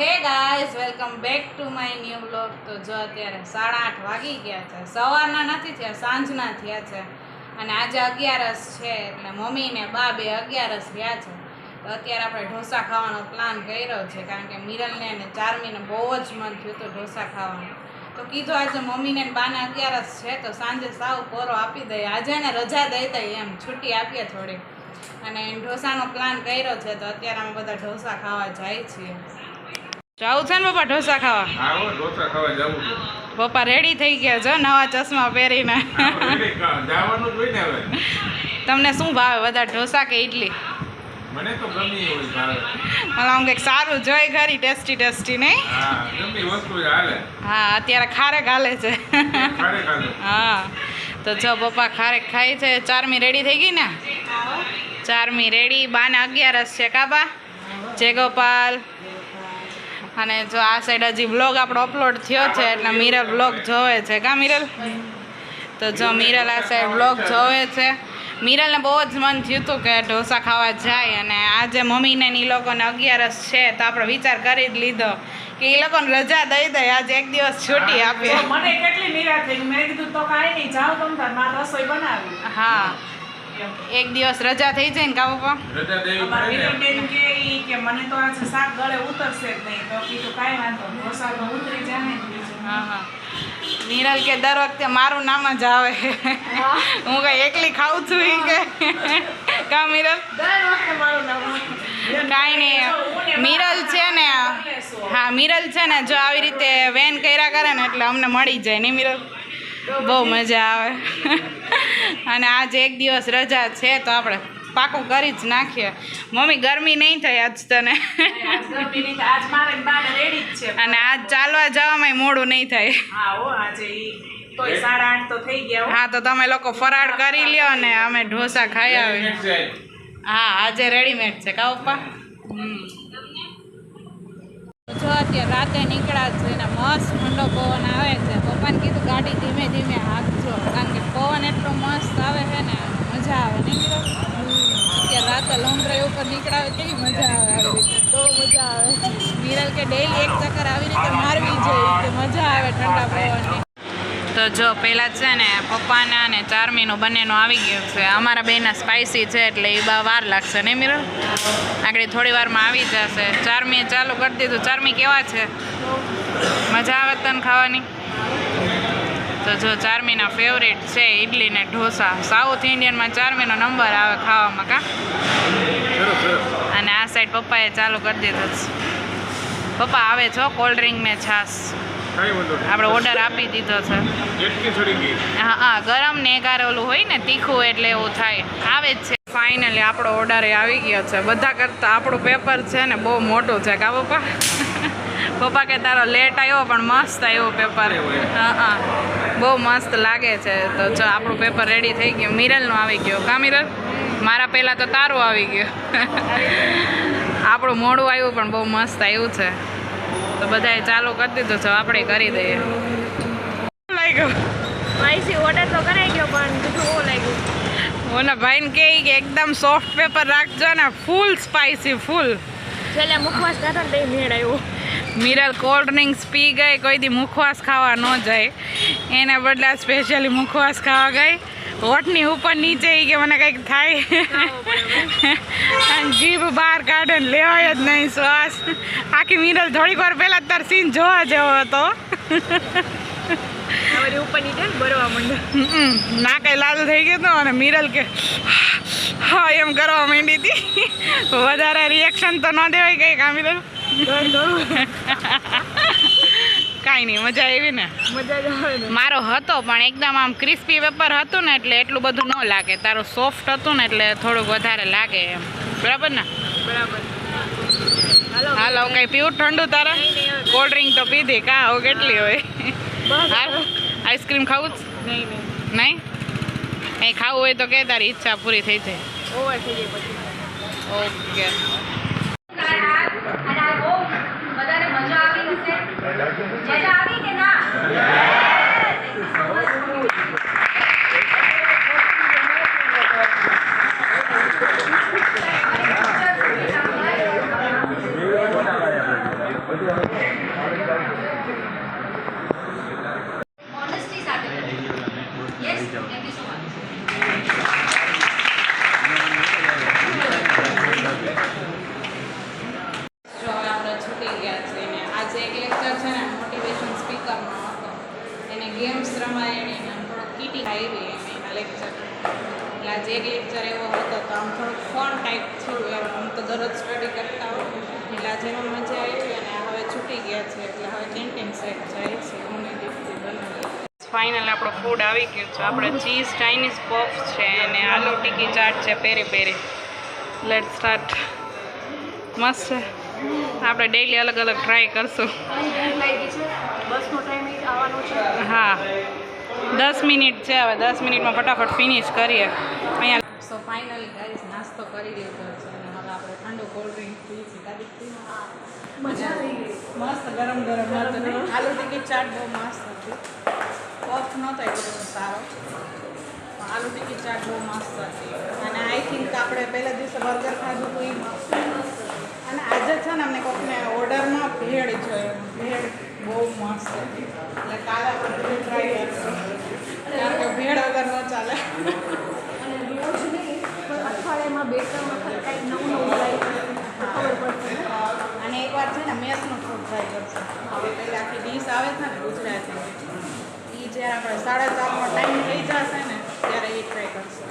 Hey guys welcome back to my new blog તો જો અત્યારે સાડા આઠ વાગી ગયા છે. સવારના નથી થયા, સાંજના થયા છે. અને આજે અગિયારસ છે, એટલે મમ્મી ને બા બે અગિયારસ રહ્યા છે. તો અત્યારે આપણે ઢોસા ખાવાનો પ્લાન કર્યો છે, કારણ કે મિરલને અને ચારમીને બહુ જ મન થયું હતું ઢોસા ખાવાનું. તો કીધું આજે મમ્મીને બાને અગિયારસ છે, તો સાંજે સાવ કોરો આપી દઈએ. આજે એને રજા દઈ દઈએ એમ છૂટી આપીએ થોડી. અને ઢોસાનો પ્લાન કર્યો છે, તો અત્યારે અમે બધા ઢોસા ખાવા જાય છીએ. જાવું છે ને પપ્પા ઢોસા ખાવા? ઢોસા ખાવા જવું પપ્પા રેડી થઈ ગયા છો નવા ચશ્મા પહેરીને. જવાનું જ ને હવે. તમને શું ભાવે બધા ઢોસા કે ઇડલી મને તો ગમી હોય ભાવે. મને આમ કંઈક સારું જોઈ ખરી ટેસ્ટી ટેસ્ટી નહીં? હા જ અત્યારે ખારેક હાલે છે. હા તો જો પપ્પા ખારેક ખાય છે. ચારમી રેડી થઈ ગઈ ને? ચારમી રેડી બાને અગિયારસ છે કાબા જય ગોપાલ. અને જો આ સાઈડ હજી બ્લોગ આપણો અપલોડ થયો છે એટલે મિરલ બ્લોગ જોવે છે. કા મિરલ તો જો મિરલ આ સાઈડ બ્લોગ જોવે છે. મિરલને બહુ જ મન થયું હતું કે ઢોસા ખાવા જાય અને આજે મમ્મીને એ લોકોને અગિયારસ છે તો આપણે વિચાર કરી જ લીધો કે એ લોકોને રજા દઈ દે આજે એક દિવસ છૂટી આપીએ મને કેટલી નિરાશ થઈ મેં કીધું તો કાંઈ નહીં જાઓ તમ તાર મારે રસોઈ બનાવી. હા. એક દિવસ રજા થઈ જાય ને કા પપ્પા? રજા દેવી કે મને તો આજે શાક ગળે ઉતરશે જ નહીં. તો કીધું કાંઈ વાંધો નહીં. ઢોસા તો ઉતરી જાય ને બીજું. હા હા. નિરલ કે દર વખતે મારું નામ જ આવે. હું કઈ એકલી ખાઉં છું ઈ કે. કા મિરલ? કાંઈ નહીં. મિરલ છે ને હા મિરલ છે ને જો આવી રીતે વેન કર્યા કરે ને એટલે અમને મળી જાય. નહીં મિરલ? બહુ મજા આવે. અને આજે એક દિવસ રજા છે તો આપણે પાકું કરી જ નાખીએ. મમ્મી ગરમી નહીં થઈ આજ તને. થાય. આજ મારે ને બાને રેડી જ છે. અને આજ ચાલવા જવામાં મોડું નહીં થાય. હા હો આજે ઈ તોય સાડા આઠ તો થઈ ગયા હો. હા તો તમે લોકો ફરાળ કરી લ્યો ને અમે ઢોસા ખાઈ આવી હા આજે રેડીમેડ છે. કા પપ્પા? જો અત્યારે રાતે નીકળ્યા છે ને મસ્ત ઠંડો પવન આવે છે. પપ્પાને કીધું ગાડી ધીમે ધીમે હાંકજો કારણ કે પવન એટલો મસ્ત આવે છે ને મજા આવે નહીં અત્યારે રાતે લોંગ ડ્રાઈવ ઉપર નીકળાવે, કેવી મજા આવે આવી રીતે? બહુ મજા આવે. મિરલ કે ડેઈલી એક ચક્કર આવી રીતે મારવી જોઈએ કે મજા આવે ઠંડા પવનની. તો જો પહેલાં છે ને, પપ્પાના અને ચારમીનું બંનેનું આવી ગયું છે. અમારા બેના સ્પાઇસી છે એટલે એ બા વાર લાગશે, ને મિરર આગળ થોડી વારમાં આવી જશે. ચારમી ચાલુ કરી દીધું. ચારમી કેવા છે? મજા આવે તને ખાવાની? તો જો ચારમીના ફેવરેટ છે ઇડલી ને ઢોસા. સાઉથ ઇન્ડિયનમાં ચારમીનો નંબર આવે ખાવામાં કા? અને આ સાઈડ પપ્પાએ ચાલુ કરી દીધો છે. પપ્પા આવે છો? કોલ્ડ ડ્રિંક ને છાશ. આપણે ઓર્ડર આપી દીધો છે. હા હા ગરમ ને એકારે ઓલું હોય ને તીખું એટલે એવું થાય. આવે જ છે. ફાઇનલી આપણો ઓર્ડર આવી ગયો છે. બધા કરતાં આપણું પેપર છે ને બહુ મોટું છે કા પપ્પા? પપ્પા કે તારો લેટ આવ્યો પણ મસ્ત આવ્યો પેપર હા હા. બહુ મસ્ત લાગે છે. તો જો આપણું પેપર રેડી થઈ ગયું. મિરલનું આવી ગયું. કા મિરલ? મારા પહેલાં તો તારું આવી ગયું. આપણું મોડું આવ્યું પણ બહુ મસ્ત આવ્યું છે. તો બધાએ ચાલુ કરી દીધું છે. આપણે કરી દઈએ. લાગ્યું? ઓર્ડર તો કરાઈ ગયો પણ બીજું લાગ્યું? ઓના ભાઈને કહે કે એકદમ સોફ્ટ પેપર રાખજો ને. Full spicy full. છેલ્લે મુખવાસ કાઢો ને તો મેળ આવ્યો. મિરલ કોલ્ડ ડ્રિંક્સ પી ગઈ, કોઈ દી મુખવાસ ખાવા ન જાય. એના બદલે સ્પેશિયલી મુખવાસ ખાવા ગઈ. હોઠની ઉપર નીચે કે મને કંઈક થાય. અને જીભ બહાર કાઢે ને લેવાય જ નહીં શ્વાસ. આખી મિરલ થોડીક વાર પહેલાં તાર સીન જોવા જેવો હતો. અમારી ઉપર નીચે ભરવા માંડે ના કઈ લાલ થઈ ગયું હતું અને મિરલ કે હા એમ કરવા માંડી હતી. વધારે રિએક્શન તો ન દેવાય કઈ કામ મિરલ કાંઈ નહીં મજા આવી ને. મારો હતો પણ એકદમ આમ ક્રિસ્પી પેપર હતું ને એટલે એટલું બધું ન લાગે. તારું સોફ્ટ હતું ને એટલે થોડુંક વધારે લાગે એમ. બરાબર ને? બરાબર. હાલો. કઈ પીવું ઠંડુ તારે? કોલ્ડ ડ્રિંક તો પીધી કા કેટલી હોય? આઈસ્ક્રીમ ખાવું જ? નહીં નહીં. નહીં? કંઈ ખાવું હોય તો કે તારી ઈચ્છા પૂરી થઈ જાય. ઓકે. મજા જાય પછી ઓકે જો હવે આપણે છૂટી ગયા છે ને આજે એક લેક્ચર છે ને મોટિવેશન સ્પીકરનો હતો એને ગેમ્સ રમાયણી ને થોડોક કીટી આવી એમ આ લેક્ચર એટલે આજે એક લેક્ચર એવો હતો તો આમ થોડુંક ફોન ટાઈપ થયું એમ. આમ તો દરરોજ સ્ટડી કરતા હોય. એટલે આજે એમાં મજા આવી અને હવે છૂટી ગયા છે. એટલે હવે કેન્ટીન સેટ જાય છે. હું દીપથી બનાવી. ફાઇનલ આપણો ફૂડ આવી ગયું છે. આપણે ચીઝ ચાઇનીઝ પફ છે અને આલુ ટીકી ચાટ છે પેરી પેરી લેટ સ્ટાર્ટ મસ્ત છે. આપણે ડેઈલી અલગ અલગ ટ્રાય કરશું. બસનો ટાઈમ આવવાનો છે. હા. દસ મિનિટ છે હવે દસ મિનિટમાં ફટાફટ ફિનિશ કરીએ. અહીંયા સો ફાઇનલી ગાઈસ નાસ્તો કરી લીધો છે અને હવે આપણે ઠંડો કોલ્ડ ડ્રિંક પી છે કાદી મજા આવી ગઈ. મસ્ત ગરમ ગરમ હતું આલુ ટિકી ચાટ બહુ મસ્ત હતી. પફ નહોતો એટલો બધો સારો. આલુ ટિકી ચાટ બહુ મસ્ત હતી. અને આઈ થિંક આપણે પહેલા દિવસે બર્ગર ખાધું હતું એ મસ્ત. અને આજે છે ને અમને કોઈને ઓર્ડરમાં ભેળ જોઈએ ભેળ બહુ મસ્ત હતી ભેળ વગર ન ચાલે. અઠવાડિયામાં બે ત્રણ અને એકવાર છે ને મેસનું ફૂડ ટ્રાય કરશું. પહેલાં આખી ડીશ આવે છે ને ગુજરાતી. એ જ્યારે સાડા ચારનો ટાઈમ થઈ જશે ને, ત્યારે એ ટ્રાય કરશું.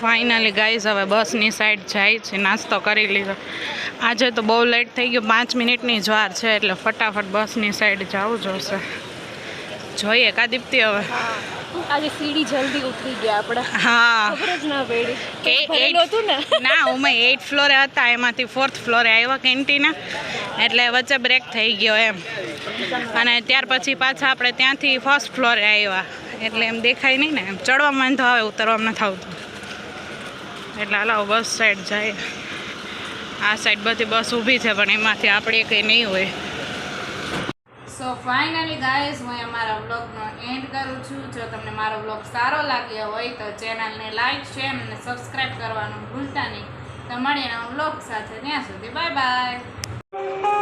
ફાઇનલી ગાઈઝ હવે બસની સાઈડ જાય છે, નાસ્તો કરી લીધો. આજે તો બહુ લેટ થઈ ગયું. પાંચ મિનિટની જ વાર છે એટલે ફટાફટ બસની સાઈડ જવું જોશે. જોઈએ કા દીપ્તિ હવે આજે સીડી જલ્દી ઉતરી ગયા આપણે. હા. ખબર જ ના પડી. કે ભરેલું હતું ને? ના અમે એટ ફ્લોરે હતા. એમાંથી ફોર્થ ફ્લોરે આવ્યા કેન્ટીને એટલે વચ્ચે બ્રેક થઈ ગયો એમ. અને ત્યાર પછી પાછા આપણે ત્યાંથી ફર્સ્ટ ફ્લોરે આવ્યા. એટલે એમ દેખાય નહીં ને. એમ ચડવા વાંધો આવે ઉતરવામાં નથી આવતું એટલે હાલો બસ સાઈડ જાય આ સાઈડ બધી બસ ઊભી છે, પણ એમાંથી આપણે કંઈ નહીં હોય. સો ફાઇનલી ગાઈઝ હું અમારા વ્લોગનો એન્ડ કરું છું. જો તમને મારો વ્લોગ સારો લાગ્યો હોય તો ચેનલને લાઈક શેર અને સબસ્ક્રાઈબ કરવાનું ભૂલતા નહીં. તો મળીએ વ્લોગ સાથે. ત્યાં સુધી બાય બાય